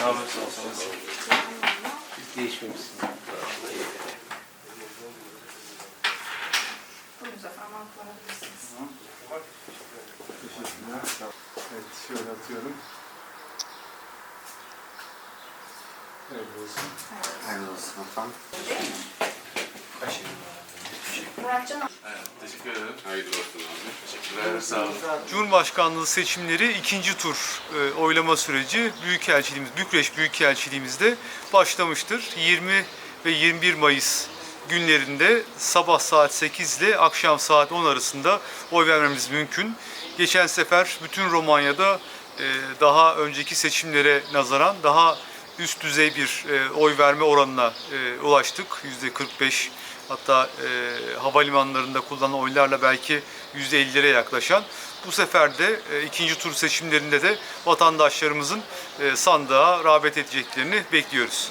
Yapıyorsun olsanız? Hiç değişmemişsin. Evet şöyle atıyorum. Evet olsun. Hayırlı olsun efendim. Değil mi? Muratcan Teşekkür ederim. Hayırlı olsun. Sağ olun. Cumhurbaşkanlığı seçimleri ikinci tur e, oylama süreci Büyükelçiliğimiz, Bükreş Büyükelçiliğimizde başlamıştır. 20 ve 21 Mayıs günlerinde sabah saat 8 ile akşam saat 10 arasında oy vermemiz mümkün. Geçen sefer bütün Romanya'da e, daha önceki seçimlere nazaran daha üst düzey bir e, oy verme oranına e, ulaştık. %45 hatta e, havalimanlarında kullanılan oylarla belki %50'lere yaklaşan. Bu sefer de e, ikinci tur seçimlerinde de vatandaşlarımızın e, sandığa rağbet edeceklerini bekliyoruz.